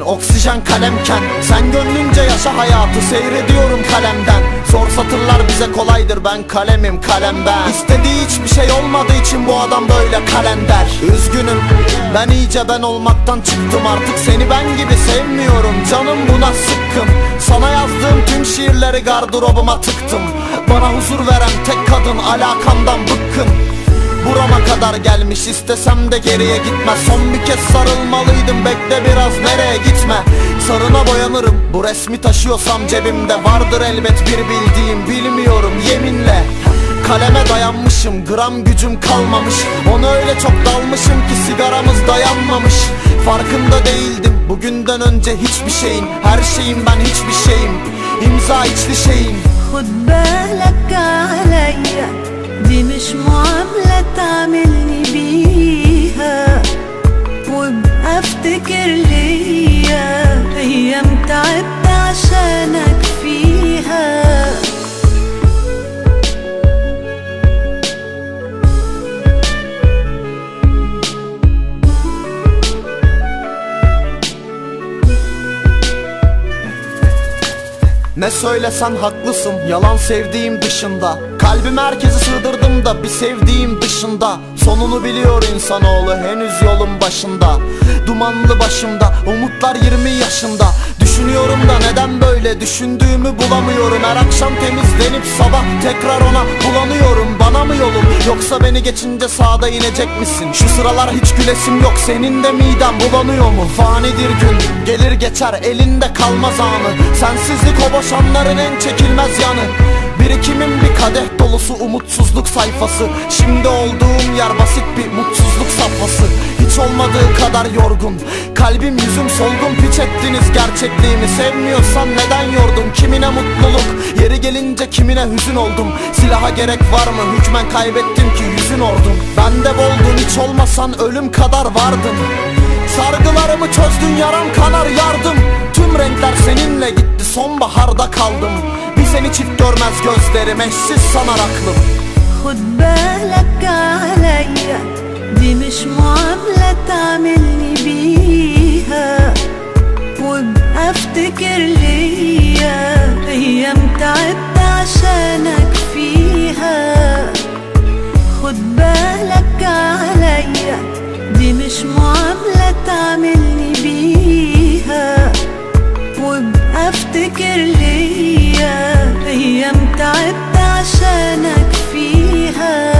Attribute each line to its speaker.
Speaker 1: oksijen kalemken. Sen gönlünce yaşa hayatı seyrediyorum kalemden. Zor satırlar bize kolaydır ben kalemim kalem ben İstediği hiçbir şey olmadığı için bu adam böyle kalender Üzgünüm ben iyice ben olmaktan çıktım. Artık Seni ben gibi sevmiyorum canım buna sıkkın. Sana yazdığım tüm şiirleri gardırobuma tıktım. Bana huzur veren tek kadın alakamdan bıkkın Burama kadar gelmiş istesem de geriye gitmez Son bir kez sarılmalıydım bekle biraz nereye gitme Sarına boyanırım bu resmi taşıyorsam cebimde Vardır elbet bir bildiğim bilmiyorum yeminle Kaleme dayanmışım gram gücüm kalmamış Onu öyle çok dalmışım ki sigaramız dayanmamış Farkında değildim bugünden önce hiçbir şeyin Her şeyim ben hiçbir şeyim İmza içli şeyim
Speaker 2: خد بالك عليا دي مش معاملة
Speaker 1: Ne söylesen haklısın yalan sevdiğim dışında. Kalbimi herkese sığdırdım da bir sevdiğim dışında. Sonunu biliyor insanoğlu henüz yolun başında. Dumanlı başımda umutlar 20 yaşında Düşünüyorum da neden böyle düşündüğümü bulamıyorum. Her akşam temizlenip sabah tekrar ona bulanıyorum. Bana mı yolun yoksa beni geçince sağda inecek misin? Şu sıralar hiç gülesim yok. Senin de miden bulanıyor mu? Fanidir gün. Gelir geçer elinde kalmaz anı. Sensizlik o boşanların en çekilmez yanı. Bir kadeh dolusu umutsuzluk sayfası. Şimdi olduğum yer basit bir mutsuzluk safhası. Hiç olmadığı kadar yorgun. Kalbim yüzüm solgun. Piç ettiniz gerçekliğimi. Sevmiyorsan neden yordun? Kimine mutluluk? Yeri gelince kimine hüzün oldum? Silaha gerek var mı? Hükmen kaybettim ki yüzün ordum. Ben de boldun hiç olmasan ölüm kadar vardın. Sargılarımı çözdün yaram kanar yardım. Tüm renkler seninle gitti sonbaharda kaldım Bir seni çift görmez gözlerim eşsiz sanar aklım.
Speaker 2: خد بالك عليا دي مش معاملة تعملني بيها وابقى افتكر ليا أيام تعبت عشانك فيها خد بالك عليا دي مش معاملة تعملني بيها وابقى افتكر ليا تعبت عشانك فيها.